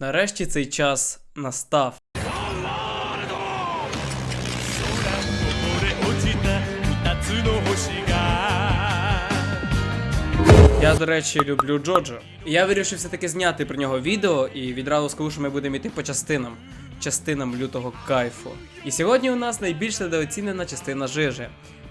Нарешті цей час настав. Я, до речі, люблю Джоджо. Я вирішив все-таки зняти про нього відео і відразу скажу, що ми будемо йти по частинам. Частинам лютого кайфу. І сьогодні у нас найбільш недооцінена частина жижи.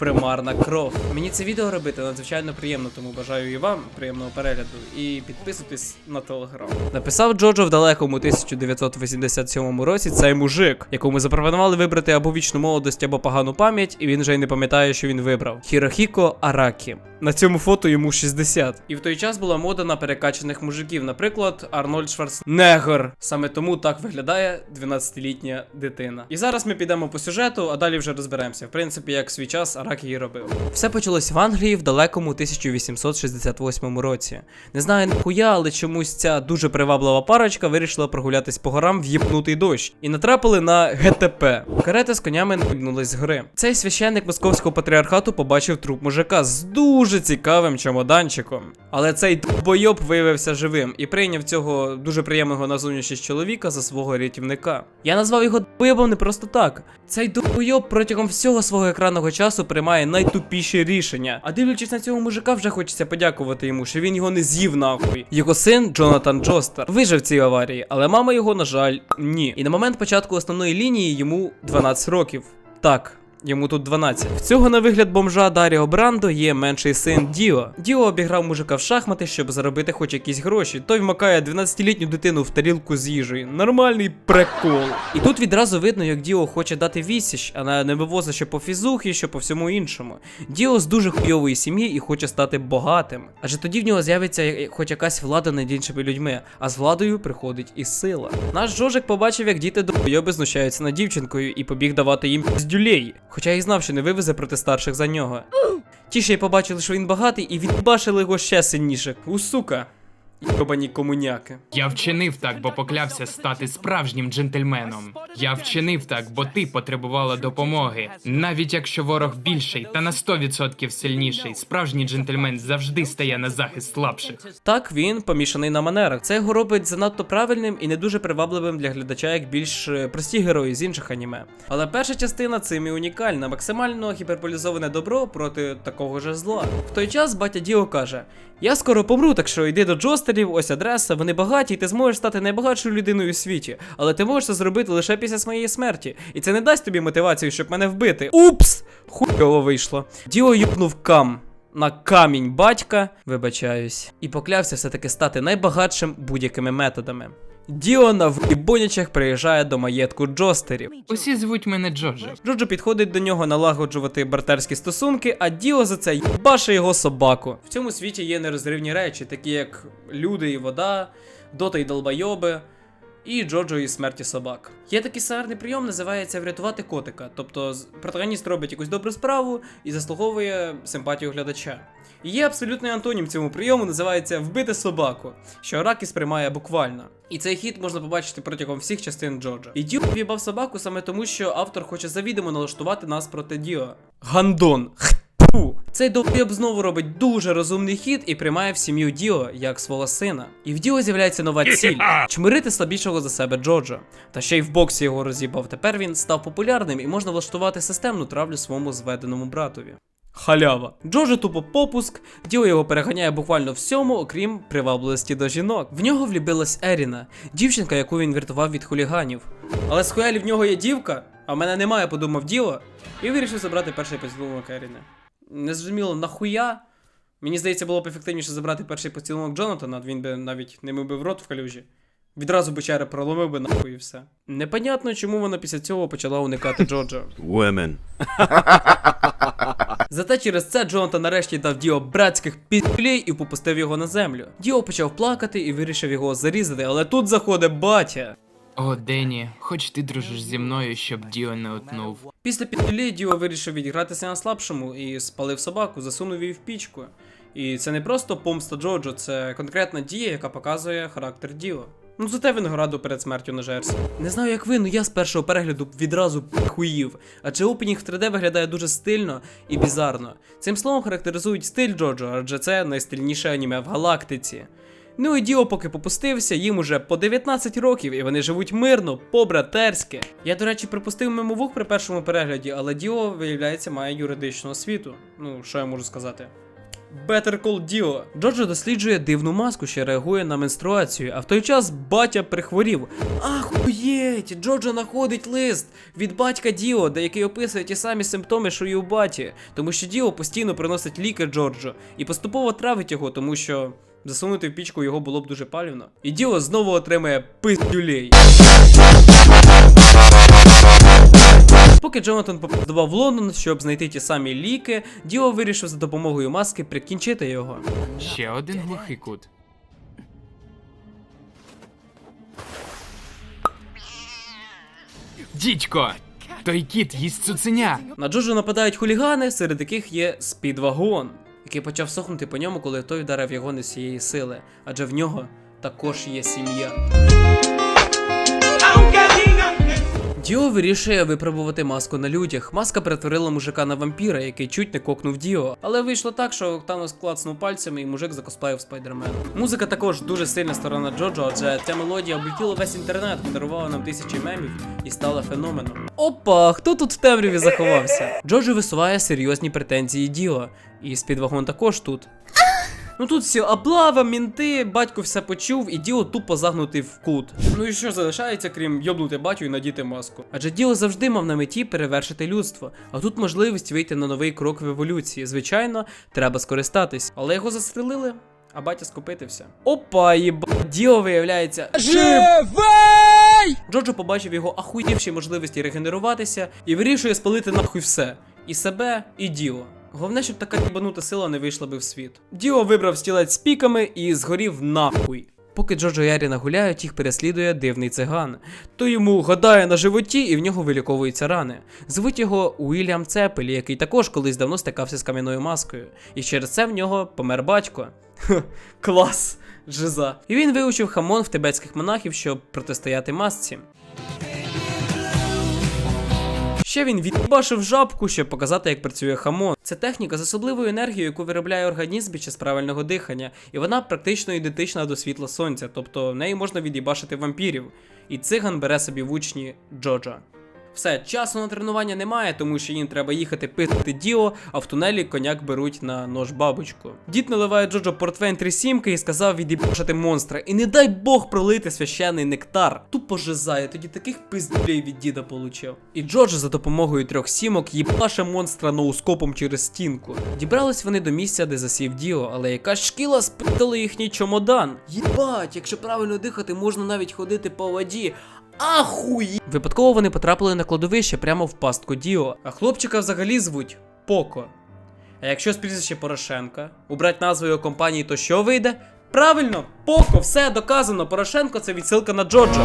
Примарна кров. Мені це відео робити надзвичайно приємно, тому бажаю і вам приємного перегляду. І підписуйтесь на телеграм. Написав Джоджо в далекому 1987 році цей мужик, якому запропонували вибрати або вічну молодость, або погану пам'ять, і він вже й не пам'ятає, що він вибрав. Хірохіко Аракі. На цьому фото йому 60. І в той час була мода на перекачаних мужиків, наприклад, Арнольд Шварценеггер. Саме тому так виглядає 12-літня дитина. І зараз ми підемо по сюжету, а далі вже розберемося. В принципі, як свій час Аракі і робив. Все почалось в Англії в далекому 1868 році. Не знаю нахуя, але чомусь ця дуже приваблива парочка вирішила прогулятись по горам в єпнутий дощ і натрапили на ГТП. Карета з конями нагнулась з гори. Цей священник московського патріархату побачив труп мужика з дуже цікавим чемоданчиком. Але цей бойоб виявився живим і прийняв цього дуже приємного на зовнішність чоловіка за свого рятівника. Я назвав його бойобом не просто так. Цей бойоб протягом всього свого екранного часу приймає найтупіші рішення. А дивлячись на цього мужика, вже хочеться подякувати йому, що він його не з'їв нахуй. Його син Джонатан Джостер вижив цій аварії, але мама його, на жаль, ні. І на момент початку основної лінії йому 12 років. Так. Йому тут 12. В цього на вигляд бомжа Даріо Брандо є менший син Діо. Діо обіграв мужика в шахмати, щоб заробити хоч якісь гроші. Той вмикає 12-літню дитину в тарілку з їжею. Нормальний прикол. І тут відразу видно, як Діо хоче дати відсіч, а не вивозить що по фізухі, що по всьому іншому. Діо з дуже хуйової сім'ї і хоче стати багатим. Адже тоді в нього з'явиться хоч якась влада над іншими людьми, а з владою приходить і сила. Наш Жожик побачив, як діти долбойоби знущаються над дівчинкою і побіг давати їм піздюлей. Хоча і знав, що не вивезе проти старших за нього. Ті ще й побачили, що він багатий, і відбашили його ще сильніше. У сука. Йобані комуняки. Я вчинив так, бо поклявся стати справжнім джентльменом. Я вчинив так, бо ти потребувала допомоги. Навіть якщо ворог більший та на 100% сильніший, справжній джентльмен завжди стає на захист слабших. Так, він помішаний на манерах. Це його робить занадто правильним і не дуже привабливим для глядача, як більш е, прості герої з інших аніме. Але перша частина цим і унікальна, максимально гіперболізоване добро проти такого ж зла. В той час батя Діо каже: Я скоро помру, так що йди до Джостерів, ось адреса, вони багаті, і ти зможеш стати найбагатшою людиною у світі. Але ти можеш це зробити лише після своєї смерті. І це не дасть тобі мотивацію, щоб мене вбити. Упс! Хуйово вийшло. Діо юпнув кам на камінь батька, вибачаюсь, і поклявся все-таки стати найбагатшим будь-якими методами. Діо на ібонячах приїжджає до маєтку Джостерів. Усі звуть мене Джоджо. Джоджо підходить до нього налагоджувати бартерські стосунки, а Діо за це їбаше його собаку. В цьому світі є нерозривні речі, такі як люди і вода, дота і долбайоби. І Джоджо і смерті собак. Є такий сарний прийом, називається врятувати котика. Тобто протагоніст робить якусь добру справу і заслуговує симпатію глядача. І є абсолютний антонім цьому прийому, називається вбити собаку, що Аракі сприймає буквально. І цей хід можна побачити протягом всіх частин Джоджо. І Діо в'їбав собаку саме тому, що автор хоче завідомо налаштувати нас проти Діо. Гандон. Цей довбйоб знову робить дуже розумний хід і приймає в сім'ю Діо як свого сина. І в Діо з'являється нова ціль чмирити слабішого за себе Джоджо. Та ще й в боксі його роз'їбав. Тепер він став популярним і можна влаштувати системну травлю своєму зведеному братові. Халява. Джоджо тупо попуск, Діо його переганяє буквально всьому, окрім привабливості до жінок. В нього влюбилась Еріна, дівчинка, яку він врятував від хуліганів. Але з хуялі в нього є дівка, а в мене немає, подумав Діо, і вирішив забрати перший поцілунок Еріни. Незрозуміло, нахуя? Мені здається, було б ефективніше забрати перший поцілунок Джонатана, він би навіть не мив би в рот в калюжі. Відразу би череп проломив би нахуй і все. Непонятно, чому вона після цього почала уникати Джоджо. Women. Зате через це Джонатан нарешті дав Діо братських підплей і попустив його на землю. Діо почав плакати і вирішив його зарізати, але тут заходить батя. О, Дені, хоч ти дружиш зі мною, щоб Діо не утнув. Після підпілі Діо вирішив відігратися на слабшому і спалив собаку, засунув її в пічку. І це не просто помста Джоджо, це конкретна дія, яка показує характер Діо. Ну зате винограду перед смертю на жерсі. Не знаю, як ви, але я з першого перегляду відразу хуїв. Адже опенінг в 3D виглядає дуже стильно і бізарно. Цим словом характеризують стиль Джоджо, адже це найстильніше аніме в галактиці. Ну і Діо поки попустився, їм уже по 19 років, і вони живуть мирно, по-братерськи. Я, до речі, припустив мимо вух при першому перегляді, але Діо, виявляється, має юридичну освіту. Ну, що я можу сказати? Better Call Dio. Джоджо досліджує дивну маску, що реагує на менструацію, а в той час батя прихворів. Ахуєть! Джоджо знаходить лист від батька Діо, де який описує ті самі симптоми, що й у баті, тому що Діо постійно приносить ліки Джорджо і поступово травить його, тому що засунути в пічку його було б дуже палівно. І Діо знову отримає пиздюлей. Поки Джонатан попадував в Лондон, щоб знайти ті самі ліки, Діо вирішив за допомогою маски прикінчити його. Ще один глухий кут. Дідько! Той кіт їсть цуценя! На Джоджо нападають хулігани, серед яких є спідвагон, який почав сохнути по ньому, коли той вдарив його не з цієї сили, адже в нього також є сім'я. Діо вирішує випробувати маску на людях. Маска перетворила мужика на вампіра, який чуть не кокнув Діо. Але вийшло так, що Танос клацнув пальцями і мужик закосплавив спайдермена. Музика також дуже сильна сторона Джоджо, адже ця мелодія облетіла весь інтернет, подарувала нам тисячі мемів і стала феноменом. Опа, хто тут в темряві заховався? Джоджо висуває серйозні претензії Діо, і спідвагон також тут. Ну тут всі облава, мінти, батько все почув, і Діо тупо загнутий в кут. Ну і що залишається, крім йобнути батю і надіти маску? Адже Діо завжди мав на меті перевершити людство, а тут можливість вийти на новий крок в еволюції. Звичайно, треба скористатись, але його застрелили. А батя скопитився. Опа, єба, Діо виявляється живий! Джоджо побачив його ахуєвші можливості регенеруватися і вирішує спалити нахуй все. І себе, і Діо. Головне, щоб така їбанута сила не вийшла би в світ. Діо вибрав стілець з піками і згорів нахуй. Поки Джоджо і Аріна гуляють, їх переслідує дивний циган. То йому гадає на животі, і в нього виліковуються рани. Звуть його Уільям Цепелі, який також колись давно стикався з кам'яною маскою. І через це в нього помер батько. Хе, Клас! Жиза. І він вивчив хамон в тибетських монахів, щоб протистояти масці. Ще він відбашив жабку, щоб показати, як працює хамон. Це техніка з особливою енергією, яку виробляє організм під час правильного дихання, і вона практично ідентична до світла сонця, тобто в неї можна від'їбашити вампірів. І циган бере собі в учні Джоджа. Все, часу на тренування немає, тому що їм треба їхати пити Діо, а в тунелі коняк беруть на нож бабочку. Дід наливає Джоджо портвейн три сімки і сказав відібашити монстра. І не дай Бог пролити священний нектар. Тупо жизає, тоді таких пиздюлей від діда получив. І Джоджо за допомогою трьох сімок їбаше монстра ноускопом через стінку. Дібрались вони до місця, де засів Діо, але якась шкіла спитала їхній чомодан. Єбать, якщо правильно дихати, можна навіть ходити по воді. Ахуї! Випадково вони потрапили на кладовище прямо в пастку Діо, а хлопчика взагалі звуть Поко. А якщо з прізвище Порошенка убрати назву його компанії, то що вийде? Правильно, Поко, все доказано. Порошенко це відсилка на Джоджо.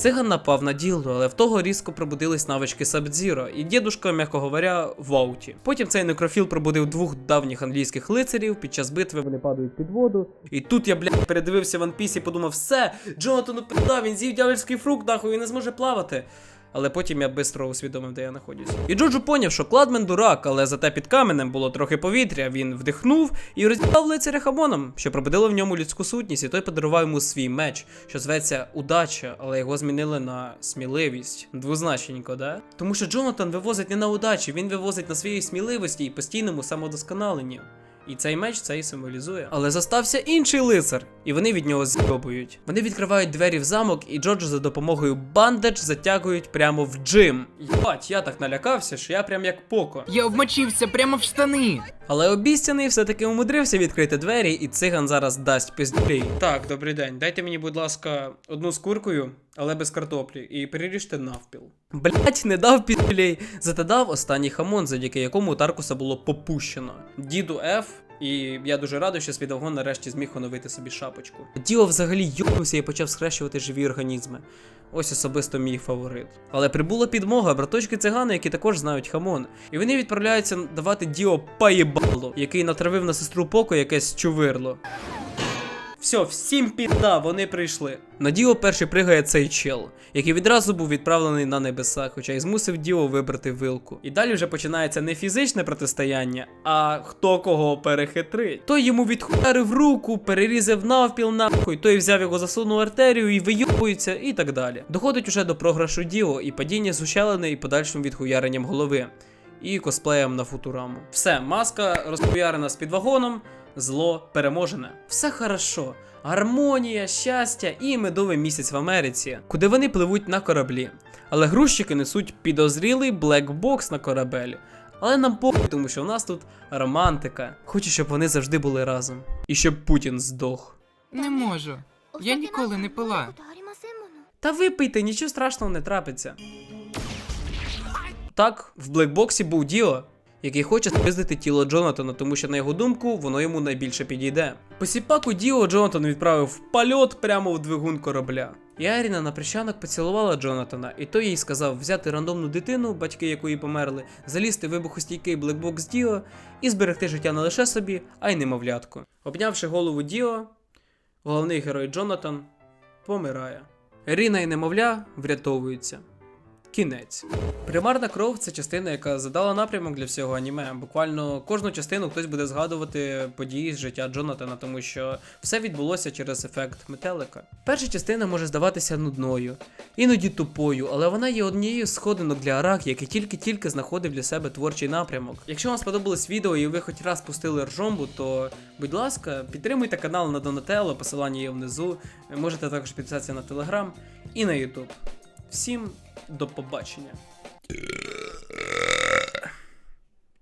Циган напав на ділду, але в того різко пробудились навички Сабдзіро, і дідушка, м'яко говоря, в ауті. Потім цей некрофіл пробудив двох давніх англійських лицарів. Під час битви вони падають під воду. І тут я, блядь, передивився One Piece і подумав, все, Джонатану пизда, він з'їв дявольський фрукт, нахуй, він не зможе плавати. Але потім я швидко усвідомив, де я знаходжусь. І Джоджо поняв, що кладмен дурак, але зате під каменем було трохи повітря. Він вдихнув і розібрав лицаря хамоном, що пробудило в ньому людську сутність, і той подарував йому свій меч, що зветься удача, але його змінили на сміливість. Двозначенько, да? Тому що Джонатан вивозить не на удачі, він вивозить на своїй сміливості і постійному самодосконаленні. І цей меч це і символізує. Але застався інший лицар, і вони від нього зйобують. Вони відкривають двері в замок, і Джоджо за допомогою бандедж затягують прямо в джим. Єбать, я так налякався, що я прям як поко. Я обмочився прямо в штани! Але обіцяний все-таки умудрився відкрити двері, і циган зараз дасть пиздюлей. Так, добрий день. Дайте мені, будь ласка, одну з куркою, але без картоплі, і переріжте навпіл. Блять, не дав піздюлей, зате дав останній хамон, завдяки якому Таркуса було попущено. Діду Ф. І я дуже радий, що Свідовгон нарешті зміг оновити собі шапочку. Діо взагалі йобнувся і почав схрещувати живі організми. Ось особисто мій фаворит. Але прибула підмога, браточки цигани, які також знають хамон. І вони відправляються давати Діо паєбало, який натравив на сестру Поко якесь чувирло. Все, всім підда, вони прийшли. На Діо перший пригає цей чел, який відразу був відправлений на небеса, хоча й змусив Діо вибрати вилку. І далі вже починається не фізичне протистояння, а хто кого перехитрить. Той йому відхуярив руку, перерізав навпіл нахуй, той взяв його засунув артерію і вийобується, і так далі. Доходить уже до програшу Діо і падіння з ущелини і подальшим відхуяренням голови. І косплеєм на футураму. Все, маска розхуярена з під вагоном, зло переможене. Все хорошо. Гармонія, щастя і медовий місяць в Америці, куди вони пливуть на кораблі. Але грузчики несуть підозрілий блекбокс на корабель. Але нам похуй, тому що в нас тут романтика. Хочу, щоб вони завжди були разом. І щоб Путін здох. Не можу. Я ніколи не пила. Та випийте, нічого страшного не трапиться. Так, в блекбоксі був Діо, який хоче спиздити тіло Джонатана, тому що, на його думку, воно йому найбільше підійде. Посіпаку Діо Джонатан відправив в польот прямо в двигун корабля. І Аріна на прищанок поцілувала Джонатана, і той їй сказав взяти рандомну дитину, батьки якої померли, залізти в вибухостійкий блекбокс Діо і зберегти життя не лише собі, а й немовлятку. Обнявши голову Діо, головний герой Джонатан помирає. Ріна і немовля врятовуються. Кінець. Примарна кров це частина, яка задала напрямок для всього аніме. Буквально кожну частину хтось буде згадувати події з життя Джонатана, тому що все відбулося через ефект метелика. Перша частина може здаватися нудною, іноді тупою, але вона є однією з сходинок для Аракі, який тільки-тільки знаходив для себе творчий напрямок. Якщо вам сподобалось відео і ви хоч раз пустили ржомбу, то будь ласка, підтримуйте канал на Донателло, посилання є внизу. Можете також підписатися на телеграм і на Ютуб. Всім до побачення.